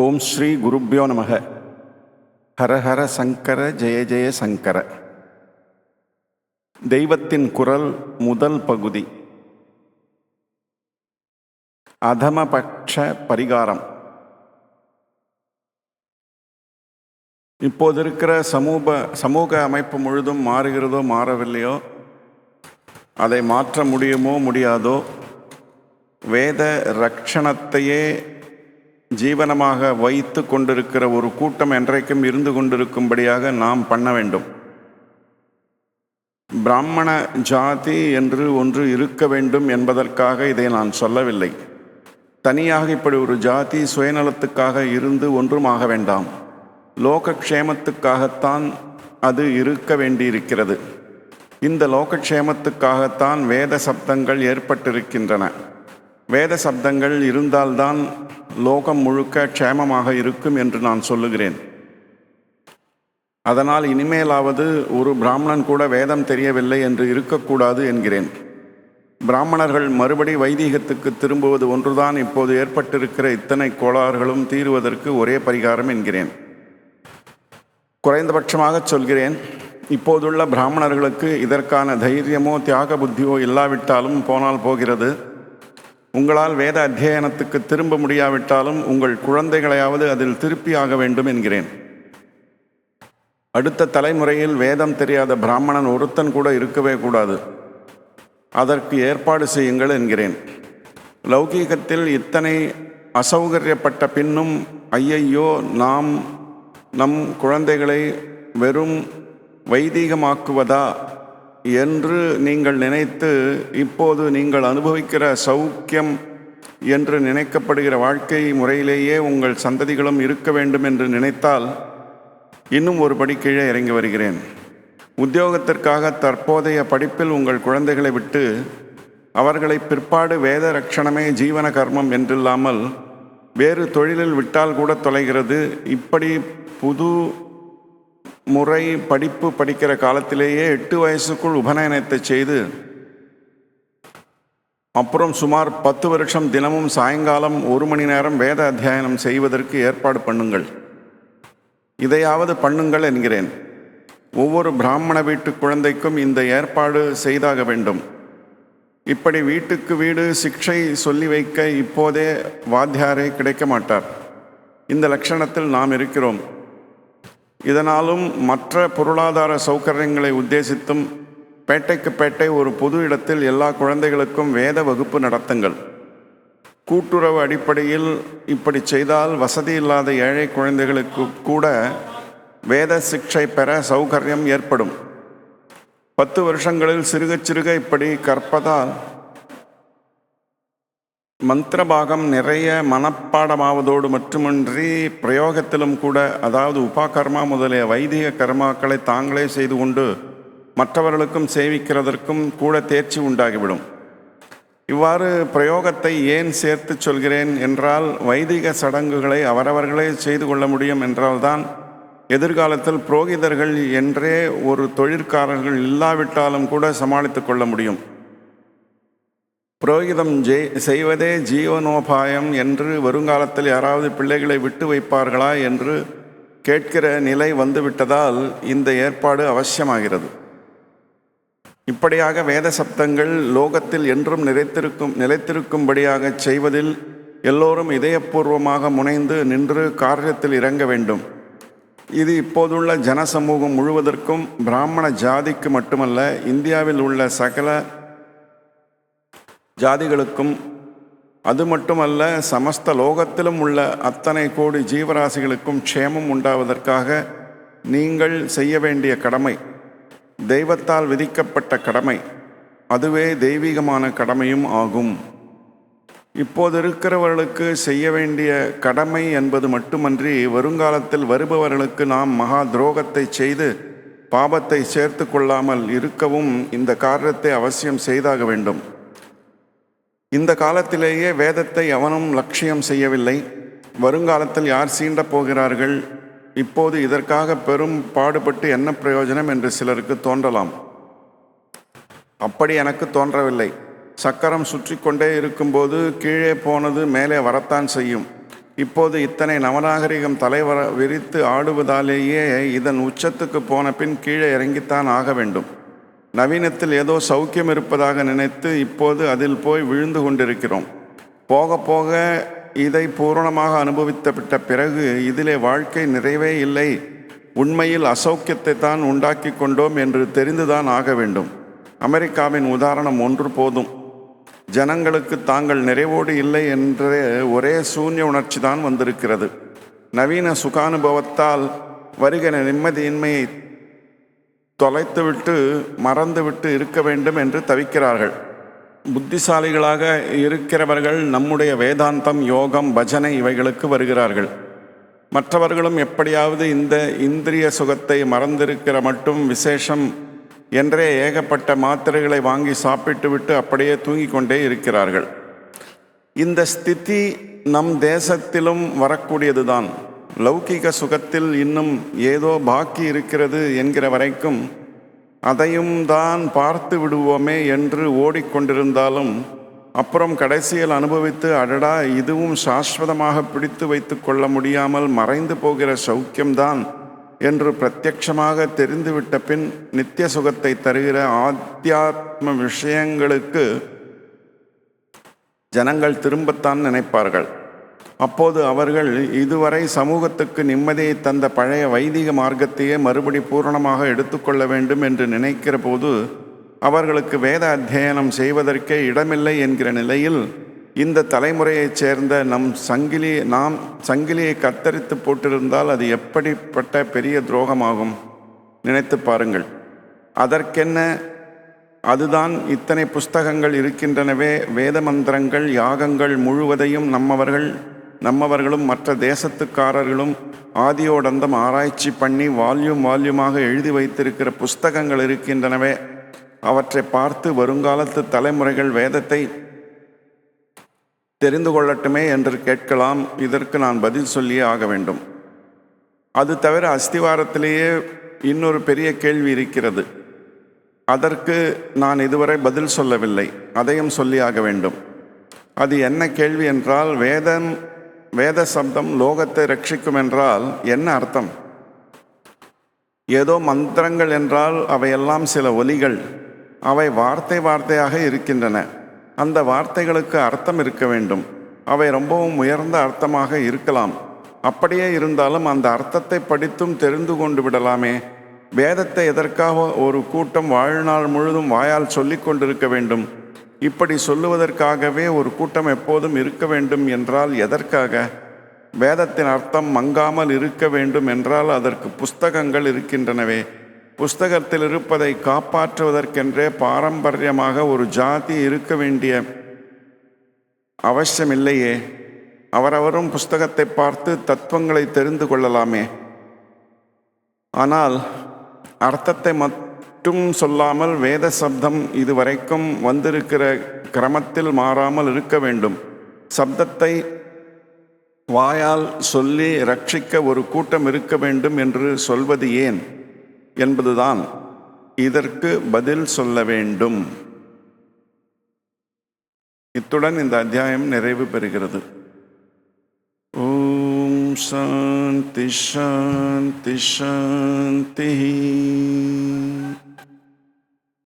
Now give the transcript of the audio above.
ஓம் ஸ்ரீ குருப்பியோ நமக. ஹரஹர சங்கர ஜெய ஜெய சங்கர. தெய்வத்தின் குரல் முதல் பகுதி. அதமபட்ச பரிகாரம். இப்போது இருக்கிற சமூக சமூக அமைப்பு முழுதும் மாறுகிறதோ மாறவில்லையோ அதை மாற்ற முடியுமோ முடியாதோ வேத ரக்ஷணத்தையே ஜீவனமாக வைத்து கொண்டிருக்கிற ஒரு கூட்டம் என்றைக்கும் இருந்து கொண்டிருக்கும்படியாக நாம் பண்ண வேண்டும். பிராமண ஜாதி என்று ஒன்று இருக்க வேண்டும் என்பதற்காக இதை நான் சொல்லவில்லை. தனியாக இப்படி ஒரு ஜாதி சுயநலத்துக்காக இருந்து ஒன்றும் ஆக வேண்டாம். லோகக்ஷேமத்துக்காகத்தான் அது இருக்க வேண்டியிருக்கிறது. இந்த லோகக்ஷேமத்துக்காகத்தான் வேத சப்தங்கள் ஏற்பட்டிருக்கின்றன. வேத சப்தங்கள் இருந்தால்தான் லோகம் முழுக்க க்ஷேமமாக இருக்கும் என்று நான் சொல்லுகிறேன். அதனால் இனிமேலாவது ஒரு பிராமணன் கூட வேதம் தெரியவில்லை என்று இருக்கக்கூடாது என்கிறேன். பிராமணர்கள் மறுபடி வைதீகத்துக்கு திரும்புவது ஒன்றுதான் இப்போது ஏற்பட்டிருக்கிற இத்தனை கோளாறுகளும் தீருவதற்கு ஒரே பரிகாரம் என்கிறேன். குறைந்தபட்சமாக சொல்கிறேன் இப்போதுள்ள பிராமணர்களுக்கு இதற்கான தைரியமோ தியாக புத்தியோ இல்லாவிட்டாலும் போனால் போகிறது. உங்களால் வேத அத்தியனத்துக்கு திரும்ப முடியாவிட்டாலும் உங்கள் குழந்தைகளையாவது அதில் திருப்பியாக வேண்டும் என்கிறேன். அடுத்த தலைமுறையில் வேதம் தெரியாத பிராமணன் ஒருத்தன் கூட இருக்கவே கூடாது. அதற்கு ஏற்பாடு செய்யுங்கள் என்கிறேன். லௌகீகத்தில் இத்தனை அசௌகரியப்பட்ட பின்னும் ஐயையோ நாம் நம் குழந்தைகளை வெறும் வைதீகமாக்குவதா? என்று நீங்கள் நினைத்து இப்போது நீங்கள் அனுபவிக்கிற சௌக்கியம் என்று நினைக்கப்படுகிற வாழ்க்கை முறையிலேயே உங்கள் சந்ததிகளும் இருக்க வேண்டும் என்று நினைத்தால் இன்னும் ஒரு படி கீழே இறங்கி வருகிறேன். உத்தியோகத்திற்காக தற்போதைய படிப்பில் உங்கள் குழந்தைகளை விட்டு அவர்களை பிற்பாடு வேத ரட்சணமே ஜீவன கர்மம் என்றில்லாமல் வேறு தொழிலில் விட்டால் கூட தொலைகிறது. இப்படி புது முறை படிப்பு படிக்கிற காலத்திலேயே எட்டு வயசுக்குள் உபநயனத்தை செய்து அப்புறம் சுமார் பத்து வருஷம் தினமும் சாயங்காலம் ஒரு மணி நேரம் வேத அத்தியாயனம் செய்வதற்கு ஏற்பாடு பண்ணுங்கள். இதையாவது பண்ணுங்கள் என்கிறேன். ஒவ்வொரு பிராமண வீட்டு குழந்தைக்கும் இந்த ஏற்பாடு செய்தாக வேண்டும். இப்படி வீட்டுக்கு வீடு சிக்ஷை சொல்லி வைக்க இப்போதே வாத்தியாரே கிடைக்க மாட்டார். இந்த லட்சணத்தில் நாம் இருக்கிறோம். இதனாலும் மற்ற பொருளாதார சௌகரியங்களை உத்தேசித்தும் பேட்டைக்கு பேட்டை ஒரு பொது இடத்தில் எல்லா குழந்தைகளுக்கும் வேத வகுப்பு நடத்துங்கள். கூட்டுறவு அடிப்படையில் இப்படி செய்தால் வசதி இல்லாத ஏழை குழந்தைகளுக்கு கூட வேத சிக்ஷை பெற சௌகரியம் ஏற்படும். பத்து வருஷங்களில் சிறுக சிறுக இப்படி கற்பதால் மந்திரபாகம் நிறைய மனப்பாடமாவதோடு மட்டுமின்றி பிரயோகத்திலும் கூட அதாவது உபாகர்மா முதலிய வைதிக கர்மாக்களை தாங்களே செய்து கொண்டு மற்றவர்களுக்கும் சேவிக்கிறதற்கும் கூட தேர்ச்சி உண்டாகிவிடும். இவ்வாறு பிரயோகத்தை ஏன் சேர்த்து சொல்கிறேன் என்றால் வைதிக சடங்குகளை அவரவர்களே செய்து கொள்ள முடியும் என்றால்தான் எதிர்காலத்தில் புரோகிதர்கள் என்றே ஒரு தொழிற்காரர்கள் இல்லாவிட்டாலும் கூட சமாளித்து கொள்ள முடியும். புரோகிதம் ஜெய் செய்வதே ஜீவனோபாயம் என்று வருங்காலத்தில் யாராவது பிள்ளைகளை விட்டு வைப்பார்களா என்று கேட்கிற நிலை வந்துவிட்டதால் இந்த ஏற்பாடு அவசியமாகிறது. இப்படியாக வேத சப்தங்கள் லோகத்தில் என்றும் நிலைத்திருக்கும் நிலைத்திருக்கும்படியாக செய்வதில் எல்லோரும் இதயபூர்வமாக முனைந்து நின்று காரியத்தில் இறங்க வேண்டும். இது இப்போதுள்ள ஜனசமூகம் முழுவதற்கும் பிராமண ஜாதிக்கு மட்டுமல்ல இந்தியாவில் உள்ள சகல ஜாதிகளுக்கும் அது மட்டுமல்ல சமஸ்த லோகத்திலும் உள்ள அத்தனை கோடி ஜீவராசிகளுக்கும் க்ஷேமம் உண்டாவதற்காக நீங்கள் செய்ய வேண்டிய கடமை தெய்வத்தால் விதிக்கப்பட்ட கடமை அதுவே தெய்வீகமான கடமையும் ஆகும். இப்போது இருக்கிறவர்களுக்கு செய்ய வேண்டிய கடமை என்பது மட்டுமன்றி வருங்காலத்தில் வருபவர்களுக்கு நாம் மகா துரோகத்தை செய்து பாபத்தை சேர்த்து கொள்ளாமல் இருக்கவும் இந்த காரியத்தை அவசியம் செய்தாக வேண்டும். இந்த காலத்திலேயே வேதத்தை எவனும் லட்சியம் செய்யவில்லை. வருங்காலத்தில் யார் சீண்ட போகிறார்கள்? இப்போது இதற்காக பெரும் பாடுபட்டு என்ன பிரயோஜனம் என்று சிலருக்கு தோன்றலாம். அப்படி எனக்கு தோன்றவில்லை. சக்கரம் சுற்றி கொண்டே இருக்கும்போது கீழே போனது மேலே வரத்தான் செய்யும். இப்போது இத்தனை நவநாகரிகம் தலைவர விரித்து ஆடுவதாலேயே இதன் உச்சத்துக்கு போன பின் கீழே இறங்கித்தான் ஆக வேண்டும். நவீனத்தில் ஏதோ சௌக்கியம் இருப்பதாக நினைத்து இப்போது அதில் போய் விழுந்து கொண்டிருக்கிறோம். போக போக இதை பூரணமாக அனுபவித்துவிட்ட பிறகு இதிலே வாழ்க்கை நிறைவே இல்லை. உண்மையில் அசௌக்கியத்தை தான் உண்டாக்கி கொண்டோம் என்று தெரிந்துதான் ஆக வேண்டும். அமெரிக்காவின் உதாரணம் ஒன்று போதும். ஜனங்களுக்கு தாங்கள் நிறைவோடு இல்லை என்ற ஒரே சூன்ய உணர்ச்சி தான் வந்திருக்கிறது. நவீன சுகானுபவத்தால் வருகிற நிம்மதியின்மையை தொலைத்துவிட்டு மறந்துவிட்டு இருக்க வேண்டும் என்று தவிக்கிறார்கள். புத்திசாலிகளாக இருக்கிறவர்கள் நம்முடைய வேதாந்தம் யோகம் பஜனை இவைகளுக்கு வருகிறார்கள். மற்றவர்களும் எப்படியாவது இந்த இந்திரிய சுகத்தை மறந்திருக்கிற மட்டும் விசேஷம் என்றே ஏகப்பட்ட மாத்திரைகளை வாங்கி சாப்பிட்டுவிட்டு அப்படியே தூங்கிக் கொண்டே இருக்கிறார்கள். இந்த ஸ்திதி நம் தேசத்திலும் வரக்கூடியதுதான். லௌகிக சுகத்தில் இன்னும் ஏதோ பாக்கி இருக்கிறது என்கிற வரைக்கும் அதையும் தான் பார்த்து விடுவோமே என்று ஓடிக்கொண்டிருந்தாலும் அப்புறம் கடைசியில் அனுபவித்து அடடா இதுவும் சாஸ்வதமாக பிடித்து வைத்து கொள்ள முடியாமல் மறைந்து போகிற சௌக்கியம்தான் என்று பிரத்யட்சமாக தெரிந்துவிட்ட பின் நித்திய சுகத்தை தருகிற ஆத்தியாத்ம விஷயங்களுக்கு ஜனங்கள் திரும்பத்தான் நினைப்பார்கள். அப்போது அவர்கள் இதுவரை சமூகத்துக்கு நிம்மதியை தந்த பழைய வைதிக மார்க்கத்தையே மறுபடி பூரணமாக எடுத்துக்கொள்ள வேண்டும் என்று நினைக்கிற போது அவர்களுக்கு வேத அத்தியனம் செய்வதற்கே இடமில்லை என்கிற நிலையில் இந்த தலைமுறையைச் சேர்ந்த நம் சங்கிலி நாம் சங்கிலியை கத்தரித்து போட்டிருந்தால் அது எப்படிப்பட்ட பெரிய துரோகமாகும்? நினைத்து பாருங்கள். அதற்கென்ன அதுதான் இத்தனை புஸ்தகங்கள் இருக்கின்றனவே வேத மந்திரங்கள் யாகங்கள் முழுவதையும் நம்மவர்கள் நம்மவர்களும் மற்ற தேசத்துக்காரர்களும் ஆதியோடந்தம் ஆராய்ச்சி பண்ணி வால்யூம் வால்யூமாக எழுதி வைத்திருக்கிற புஸ்தகங்கள் இருக்கின்றனவே அவற்றை பார்த்து வருங்காலத்து தலைமுறைகள் வேதத்தை தெரிந்து கொள்ளட்டுமே என்று கேட்கலாம். இதற்கு நான் பதில் சொல்லியே ஆக வேண்டும். அது தவிர அஸ்திவாரத்திலேயே இன்னொரு பெரிய கேள்வி இருக்கிறது. அதற்கு நான் இதுவரை பதில் சொல்லவில்லை. அதையும் சொல்லியாக வேண்டும். அது என்ன கேள்வி என்றால் வேதம் வேத சப்தம் லோகத்தை ரட்சிக்கும் என்றால் என்ன அர்த்தம்? ஏதோ மந்திரங்கள் என்றால் அவையெல்லாம் சில ஒலிகள். அவை வார்த்தை வார்த்தையாக இருக்கின்றன. அந்த வார்த்தைகளுக்கு அர்த்தம் இருக்க வேண்டும். அவை ரொம்பவும் உயர்ந்த அர்த்தமாக இருக்கலாம். அப்படியே இருந்தாலும் அந்த அர்த்தத்தை படித்தும் தெரிந்து கொண்டு விடலாமே. வேதத்தை எதற்காக ஒரு கூட்டம் வாழ்நாள் முழுதும் வாயால் சொல்லிக் கொண்டிருக்க வேண்டும்? இப்படி சொல்லுவதற்காகவே ஒரு கூட்டம் எப்போதும் இருக்க வேண்டும் என்றால் எதற்காக? வேதத்தின் அர்த்தம் மங்காமல் இருக்க வேண்டும் என்றால் அதற்கு புஸ்தகங்கள் இருக்கின்றனவே. புஸ்தகத்தில் இருப்பதை காப்பாற்றுவதற்கென்றே பாரம்பரியமாக ஒரு ஜாதி இருக்க வேண்டிய அவசியமில்லையே. அவரவரும் புஸ்தகத்தை பார்த்து தத்துவங்களை தெரிந்து கொள்ளலாமே. ஆனால் அர்த்தத்தை மட்டும் சொல்லாமல் வேத சப்தம் இதுவரைக்கும் வந்திருக்கிற கிரமத்தில் மாறாமல் இருக்க வேண்டும். சப்தத்தை வாயால் சொல்லி ரட்சிக்க ஒரு கூட்டம் இருக்க வேண்டும் என்று சொல்வது ஏன் என்பதுதான் இதற்கு பதில் சொல்ல வேண்டும். இத்துடன் இந்த அத்தியாயம் நிறைவு பெறுகிறது. शांति शांति शांति